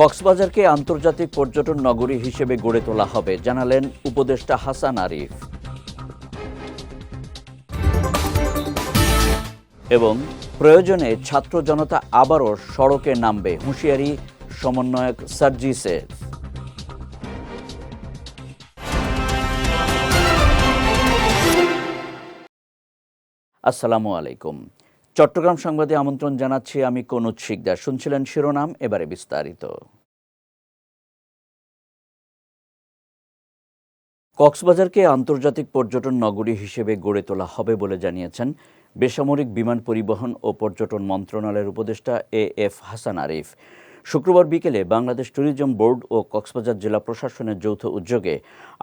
কক্সবাজারকে আন্তর্জাতিক পর্যটন নগরী হিসেবে গড়ে তোলা হবে, জানালেন উপদেষ্টা হাসান আরিফ। এবং প্রয়োজনে ছাত্র জনতা আবারও সড়কে নামবে, হুঁশিয়ারি সমন্বয়ক সার্জিসের আসসালামু আলাইকুম। চট্টগ্রাম সংবাদে আমন্ত্রণ জানাচ্ছি আমি কনুজ শিকদার। শুনছিলেন শিরোনাম, এবারে বিস্তারিত। কক্সবাজারকে আন্তর্জাতিক পর্যটন নগরী হিসেবে গড়ে তোলা হবে বলে জানিয়েছেন বেসামরিক বিমান পরিবহন ও পর্যটন মন্ত্রণালয়ের উপদেষ্টা এ এফ হাসান আরিফ। শুক্রবার বিকেলে বাংলাদেশ ট্যুরিজম বোর্ড ও কক্সবাজার জেলা প্রশাসনের যৌথ উদ্যোগে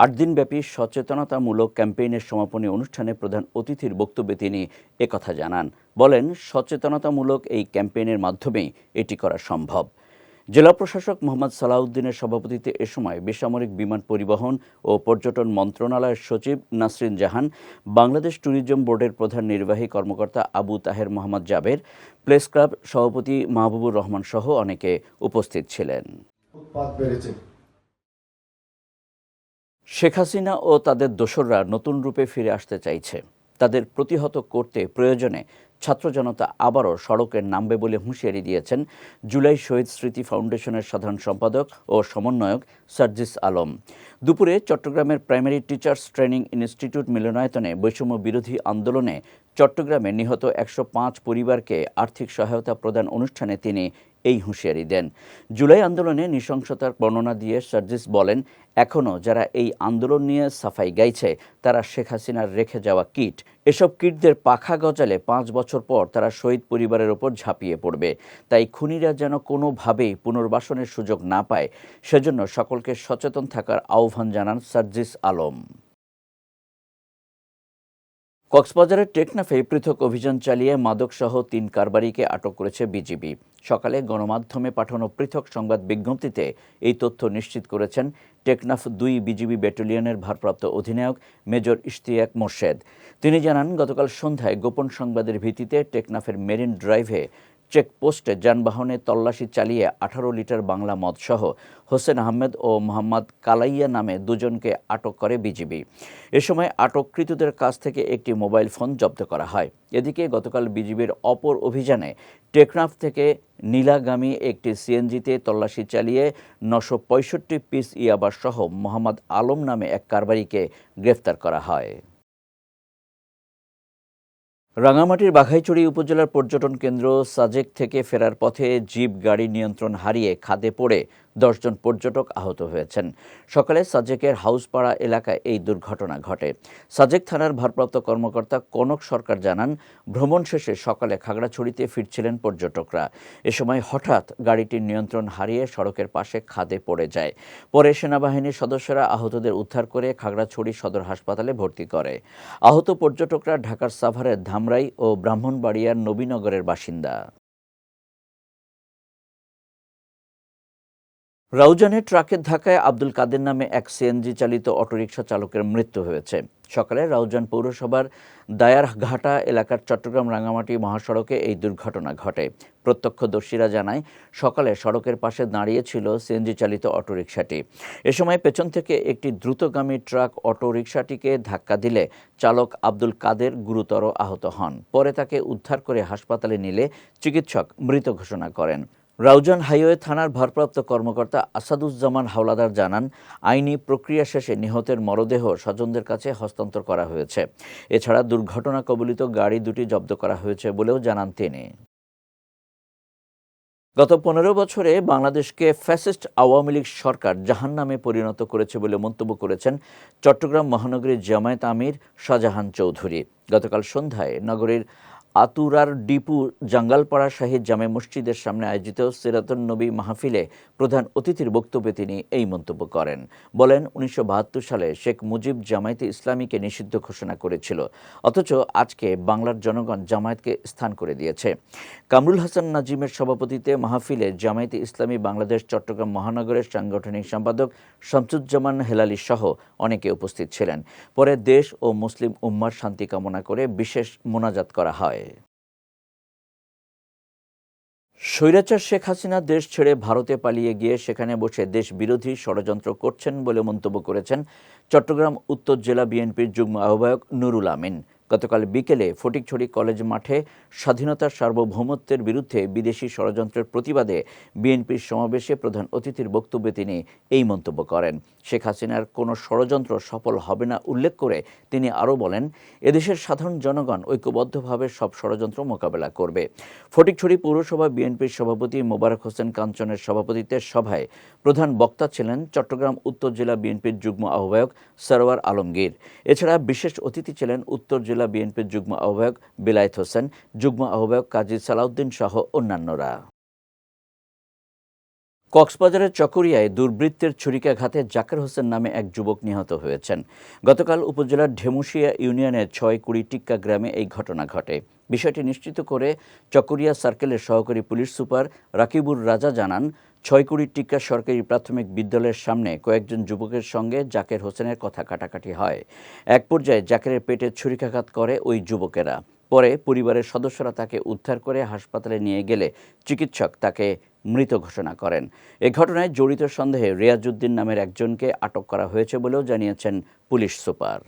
আট দিনব্যাপী সচেতনতামূলক ক্যাম্পেইনের সমাপনী অনুষ্ঠানে প্রধান অতিথির বক্তব্যে তিনি একথা জানান। বলেন, সচেতনতামূলক এই ক্যাম্পেইনের মাধ্যমেই এটি করা সম্ভব। জেলা প্রশাসক মোহাম্মদ সালাউদ্দিনের সভাপতিত্বে এ সময় বেসামরিক বিমান পরিবহন ও পর্যটন মন্ত্রণালয়ের সচিব নাসরিন জাহান বাংলাদেশ ট্যুরিজম বোর্ডের প্রধান নির্বাহী কর্মকর্তা আবু তাহের মোহাম্মদ জাবের প্রেস ক্লাব সভাপতি মাহবুবুর রহমান সহ অনেকে উপস্থিত ছিলেন। শেখ হাসিনা ও তাদের দোসররা নতুন রূপে ফিরে আসতে চাইছে। তাদের প্রতিহত করতে প্রয়োজনে ছাত্র জনতা আবারও সড়কে নামবে বলে হুঁশিয়ারি দিয়েছেন জুলাই শহীদ স্মৃতি ফাউন্ডেশনের সাধারণ সম্পাদক ও সমন্বয়ক সার্জিস আলম। দুপুরে চট্টগ্রামের প্রাইমারি টিচার্স ট্রেনিং ইনস্টিটিউট মিলনায়তনে বৈষম্য বিরোধী আন্দোলনে চট্টগ্রামে নিহত একশো পাঁচ পরিবারকে আর্থিক সহায়তা প্রদান অনুষ্ঠানে তিনি এই হুঁশিয়ারি দেন। জুলাই আন্দোলনে নৃশংসতার বর্ণনা দিয়ে সার্জিস বলেন এখনও যারা এই আন্দোলন নিয়ে সাফাই গাইছে, তারা শেখ হাসিনার রেখে যাওয়া কিট। এসব কিটদের পাখা গজালে পাঁচ বছর পর তারা শহীদ পরিবারের ওপর ঝাঁপিয়ে পড়বে। তাই খুনিরা যেন কোনোভাবেই পুনর্বাসনের সুযোগ না পায়, সেজন্য সকলকে সচেতন থাকার আহ্বান জানান সার্জিস আলম। কক্সবাজারের টেকনাফে পৃথক অভিযান চালিয়ে মাদকসহ তিন কারবারিকে আটক করেছে বিজিবি। সকালে গণমাধ্যমে পাঠানো পৃথক সংবাদ বিজ্ঞপ্তিতে এই তথ্য নিশ্চিত করেছেন টেকনাফ দুই বিজিবি ব্যাটালিয়নের ভারপ্রাপ্ত অধিনায়ক মেজর ইশতিয়াক মোর্শেদ। তিনি জানান, গতকাল সন্ধ্যায় গোপন সংবাদের ভিত্তিতে টেকনাফের মেরিন ড্রাইভে চেকপোস্টে যানবাহনে তল্লাশি চালিয়ে আঠারো লিটার বাংলা মদসহ হোসেন আহমেদ ও মোহাম্মদ কালাইয়া নামে দুজনকে আটক করে বিজিবি। এ সময় আটককৃতদের কাছ থেকে একটি মোবাইল ফোন জব্দ করা হয়। এদিকে গতকাল বিজিবির অপর অভিযানে টেকনাফ থেকে নীলাগামী একটি সিএনজিতে তল্লাশি চালিয়ে নশো পঁয়ষট্টি পিস ইয়াবার সহ মোহাম্মদ আলম নামে এক কারবারিকে গ্রেফতার করা হয়। রাঙামাটির বাঘাইচুড়ি উপজেলার পর্যটন কেন্দ্র সাজেক থেকে ফেরার পথে জিপ গাড়ি নিয়ন্ত্রণ হারিয়ে খাদে পড়ে দশজন পর্যটক আহত হয়েছেন। সকালে সাজেকের হাউসপাড়া এলাকায় এই দুর্ঘটনা ঘটে। সাজেক থানার ভারপ্রাপ্ত কর্মকর্তা কনক সরকার জানান, ভ্রমণ শেষে সকালে খাগড়াছড়িতে ফিরছিলেন পর্যটকরা। এ সময় হঠাৎ গাড়িটির নিয়ন্ত্রণ হারিয়ে সড়কের পাশে খাদে পড়ে যায়। পরে সেনাবাহিনীর সদস্যরা আহতদের উদ্ধার করে খাগড়াছড়ি সদর হাসপাতালে ভর্তি করে। আহত পর্যটকরা ঢাকার সাভারের ধামরাই ও ব্রাহ্মণবাড়িয়ার নবীনগরের বাসিন্দা। রাউজানে ট্রাকের ধাক্কায় আব্দুল কাদের নামে এক সিএনজি চালিত অটোরিকশা চালকের মৃত্যু হয়েছে। সকালে রাউজান পৌরসভার দায়ারঘাটা এলাকার চট্টগ্রাম রাঙামাটি মহাসড়কে এই দুর্ঘটনা ঘটে। প্রত্যক্ষদর্শীরা জানায়, সকালে সড়কের পাশে দাঁড়িয়েছিল সিএনজি চালিত অটোরিকশাটি। এ সময় পেছন থেকে একটি দ্রুতগামী ট্রাক অটোরিকশাটিকে ধাক্কা দিলে চালক আব্দুল কাদের গুরুতর আহত হন। পরে তাকে উদ্ধার করে হাসপাতালে নিলে চিকিৎসক মৃত ঘোষণা করেন। রাউজান হাইওয়ে থানার ভারপ্রাপ্ত কর্মকর্তা আসাদুজ্জামান হাওলাদার জানান, আইনি প্রক্রিয়া শেষে নিহতের মরদেহ স্বজনদের কাছে হস্তান্তর করা হয়েছে। এছাড়া দুর্ঘটনা কবলিত গাড়ি দুটি জব্দ করা হয়েছে বলেও জানান তিনি। গত পনেরো বছরে বাংলাদেশকে ফ্যাসিস্ট আওয়ামী লীগ সরকার জাহান নামে পরিণত করেছে বলে মন্তব্য করেছেন চট্টগ্রাম মহানগরীর জামায়াত আমির শাহজাহান চৌধুরী। গতকাল সন্ধ্যায় নগরীর আতুরার ডিপু জাঙ্গালপাড়া শাহিদ জামে মসজিদের সামনে আয়োজিত সিরাতুন নবী মাহফিলে প্রধান অতিথির বক্তব্যে তিনি এই মন্তব্য করেন। বলেন, উনিশশো বাহাত্তর সালে শেখ মুজিব জামায়াতে ইসলামীকে নিষিদ্ধ ঘোষণা করেছিল, অথচ আজকে বাংলার জনগণ জামায়াতকে স্থান করে দিয়েছে। কামরুল হাসান নাজিমের সভাপতিত্বে মাহফিলে জামায়াতে ইসলামী বাংলাদেশ চট্টগ্রাম মহানগরের সাংগঠনিক সম্পাদক শামসুজ্জামান হেলালি সহ অনেকে উপস্থিত ছিলেন। পরে দেশ ও মুসলিম উম্মার শান্তি কামনা করে বিশেষ মোনাজাত করা হয়। স্বৈরাচার শেখ হাসিনা দেশ ছেড়ে ভারতে পালিয়ে গিয়ে সেখানে বসে দেশ বিরোধী ষড়যন্ত্র করছেন বলে মন্তব্য করেছেন চট্টগ্রাম উত্তর জেলা বিএনপির যুগ্ম আহ্বায়ক নুরুল আমিন। গতকাল বিকেলে ফটিকছড়ি কলেজ মাঠে স্বাধীনতার সার্বভৌমত্বের বিরুদ্ধে বিদেশি ষড়যন্ত্রের প্রতিবাদে বিএনপির সমাবেশে প্রধান অতিথির বক্তব্যে তিনি এই মন্তব্য করেন। শেখ হাসিনার কোনো ষড়যন্ত্র সফল হবে না উল্লেখ করে তিনি আরও বলেন, এদেশের সাধারণ জনগণ ঐক্যবদ্ধভাবে সব ষড়যন্ত্র মোকাবেলা করবে। ফটিকছড়ি পৌরসভা বিএনপির সভাপতি মোবারক হোসেন কাঞ্চনের সভাপতিত্বের সভায় প্রধান বক্তা ছিলেন চট্টগ্রাম উত্তর জেলা বিএনপির যুগ্ম আহ্বায়ক সরোয়ার আলমগীর। এছাড়া বিশেষ অতিথি ছিলেন উত্তর জেলা বিএনপির যুগ্ম আহ্বায়ক বিলায়েত হোসেন, যুগ্ম আহ্বায়ক কাজী সালাউদ্দিন সহ অন্যান্যরা। কক্সবাজারের চকরিয়ায় দুর্বৃত্তের ছুরিকাঘাতে জাকের হোসেন নামে এক যুবক নিহত হয়েছেন। গতকাল উপজেলার ঢেমুশিয়া ইউনিয়নের ছয় কুড়ি টিক্কা গ্রামে এই ঘটনা ঘটে। বিষয়টি নিশ্চিত করে চকরিয়া সার্কেলের সহকারী পুলিশ সুপার রাকিবুর রাজা জানান, ছয়কুড়ি টিক্কা সরকারি প্রাথমিক বিদ্যালয়ের সামনে কয়েকজন যুবকের সঙ্গে জাকের হোসেনের কথা কাটাকাটি হয়। এক পর্যায়ে জাকেরের পেটে ছুরিকাঘাত করে ওই যুবকেরা। পরে পরিবারের সদস্যরা তাকে উদ্ধার করে হাসপাতালে নিয়ে গেলে চিকিৎসক তাকে মৃত ঘোষণা করেন। এ ঘটনায় জড়িত সন্দেহে রিয়াজউদ্দিন নামের একজনকে আটক করা হয়েছে বলেও জানিয়েছেন পুলিশ সুপার।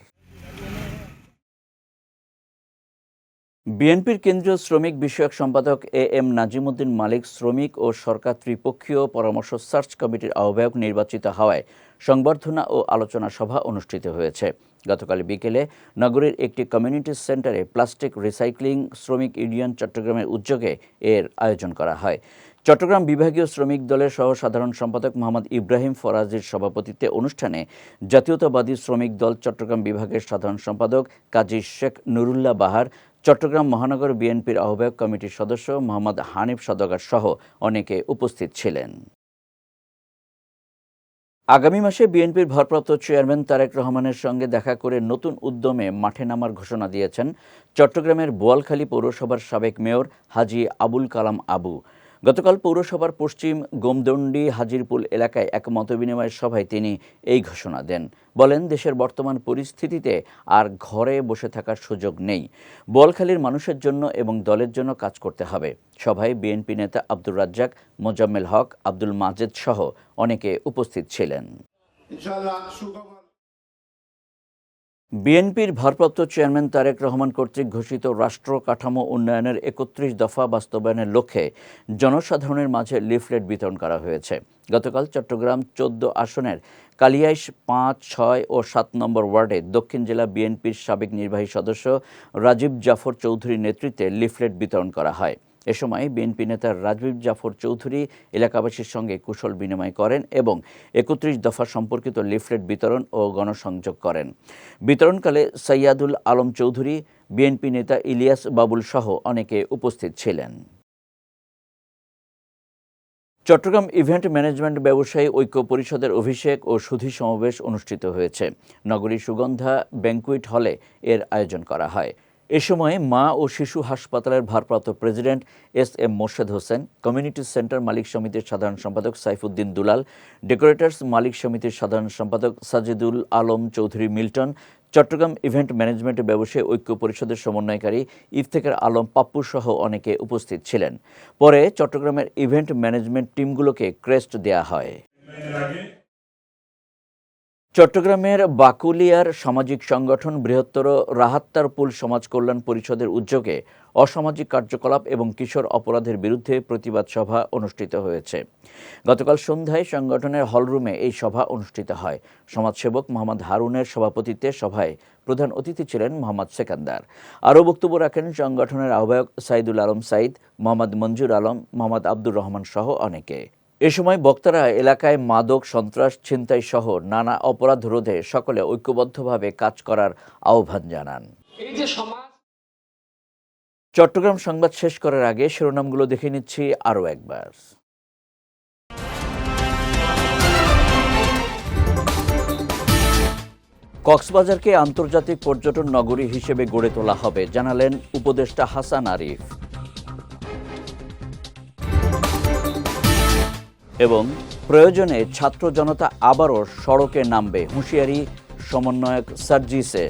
বিএনপির কেন্দ্রীয় শ্রমিক বিষয়ক সম্পাদক এ এম নাজিমুদ্দিন মালিক শ্রমিক ও সরকার ত্রিপক্ষীয় পরামর্শ সার্চ কমিটির আহ্বায়ক নির্বাচিত হওয়ায় সংবর্ধনা ও আলোচনা সভা অনুষ্ঠিত হয়েছে। গতকাল বিকেলে নগরীর একটি কমিউনিটি সেন্টারে প্লাস্টিক রিসাইক্লিং শ্রমিক ইউনিয়ন চট্টগ্রামের উদ্যোগে এর আয়োজন করা হয়। চট্টগ্রাম বিভাগীয় শ্রমিক দলের সহ সাধারণ সম্পাদক মোহাম্মদ ইব্রাহিম ফরাজির সভাপতিত্বে অনুষ্ঠানে জাতীয়তাবাদী শ্রমিক দল চট্টগ্রাম বিভাগের সাধারণ সম্পাদক কাজী শেখ নুরুল্লাহ বাহার চট্টগ্রাম মহানগর বিএনপির আহ্বায়ক কমিটির সদস্য মোহাম্মদ হানিফ সদগার সহ অনেকে উপস্থিত ছিলেন। আগামী মাসে বিএনপির ভারপ্রাপ্ত চেয়ারম্যান তারেক রহমানের সঙ্গে দেখা করে নতুন উদ্যমে মাঠে নামার ঘোষণা দিয়েছেন চট্টগ্রামের বোয়ালখালী পৌরসভার সাবেক মেয়র হাজি আবুল কালাম আবু। গতকাল পৌরসভার পশ্চিম গোমদণ্ডি হাজিরপুল এলাকায় এক মতবিনিময় সভায় তিনি এই ঘোষণা দেন। বলেন, দেশের বর্তমান পরিস্থিতিতে আর ঘরে বসে থাকার সুযোগ নেই। বোয়ালখালীর মানুষের জন্য এবং দলের জন্য কাজ করতে হবে। সভায় বিএনপি নেতা আব্দুর রাজ্জাক, মোজাম্মেল হক, আব্দুল মাজেদ সহ অনেকে উপস্থিত ছিলেন। ইনশাআল্লাহ বিএনপির ভারপ্রাপ্ত চেয়ারম্যান তারেক রহমান কর্তৃক ঘোষিত রাষ্ট্র কাঠামো উন্নয়নের একত্রিশ দফা বাস্তবায়নের লক্ষ্যে জনসাধারণের মাঝে লিফলেট বিতরণ করা হয়েছে। গতকাল চট্টগ্রাম চোদ্দ আসনের কালিয়াইশ পাঁচ, ছয় ও সাত নম্বর ওয়ার্ডে দক্ষিণ জেলা বিএনপির সাবেক নির্বাহী সদস্য রাজীব জাফর চৌধুরীর নেতৃত্বে লিফলেট বিতরণ করা হয়। এ সময় বিএনপি নেতা রাজীব জাফর চৌধুরী এলাকাবাসীর সঙ্গে কুশল বিনিময় করেন এবং একত্রিশ দফা সম্পর্কিত লিফলেট বিতরণ ও গণসংযোগ করেন। বিতরণকালে সৈয়াদুল আলম চৌধুরী, বিএনপি নেতা ইলিয়াস বাবুল সহ অনেকে উপস্থিত ছিলেন। চট্টগ্রাম ইভেন্ট ম্যানেজমেন্ট ব্যবসায়ী ঐক্য পরিষদের অভিষেক ও সুধী সমাবেশ অনুষ্ঠিত হয়েছে। নগরীর সুগন্ধা ব্যাংকুইট হলে এর আয়োজন করা হয়। এ সময় মা ও শিশু হাসপাতালের ভারপ্রাপ্ত president S M Morshed Hossain, community centre মালিক সমিতির সাধারণ সম্পাদক সাইফুদ্দিন দুলাল, ডেকোরেটর্স মালিক সমিতির সাধারণ সম্পাদক Sajidul Alam Chowdhury Milton, Chattogram event management ব্যবসায়ী ঐক্য পরিষদের সমন্বয়কারী ইফতেখার আলম পাপ্পু সহ অনেকে উপস্থিত ছিলেন। পরে চট্টগ্রামের ইভেন্ট ম্যানেজমেন্ট টিমগুলোকে ক্রেস্ট দেয়া হয়। চট্টগ্রামের বাকুলিয়ার সামাজিক সংগঠন বৃহত্তর রাহাত্তারপুল সমাজ কল্যাণ পরিষদের উদ্যোগে অসামাজিক কার্যকলাপ এবং কিশোর অপরাধের বিরুদ্ধে প্রতিবাদ সভা অনুষ্ঠিত হয়েছে। গতকাল সন্ধ্যায় সংগঠনের হলরুমে এই সভা অনুষ্ঠিত হয়। সমাজসেবক মোহাম্মদ হারুনের সভাপতিত্বে সভায় প্রধান অতিথি ছিলেন মোহাম্মদ সেকান্দার। আরও বক্তব্য রাখেন সংগঠনের আহ্বায়ক সাইদুল আলম সাইদ, মোহাম্মদ মঞ্জুর আলম, মোহাম্মদ আব্দুর রহমান সহ অনেকে। এ সময় বক্তারা এলাকায় মাদক সন্ত্রাস ছিনতাই সহ নানা অপরাধ রোধে সকলে ঐক্যবদ্ধভাবে কাজ করার আহ্বান জানান। চট্টগ্রাম সংবাদ শেষ করার আগে শিরোনামগুলো দেখে নিচ্ছি আরও একবার। কক্সবাজারকে আন্তর্জাতিক পর্যটন নগরী হিসেবে গড়ে তোলা হবে জানালেন উপদেষ্টা হাসান আরিফ। এবং প্রয়োজনে ছাত্র জনতা আবারও সড়কে নামবে। হুঁশিয়ারি সমন্বয়ক সার্জিসের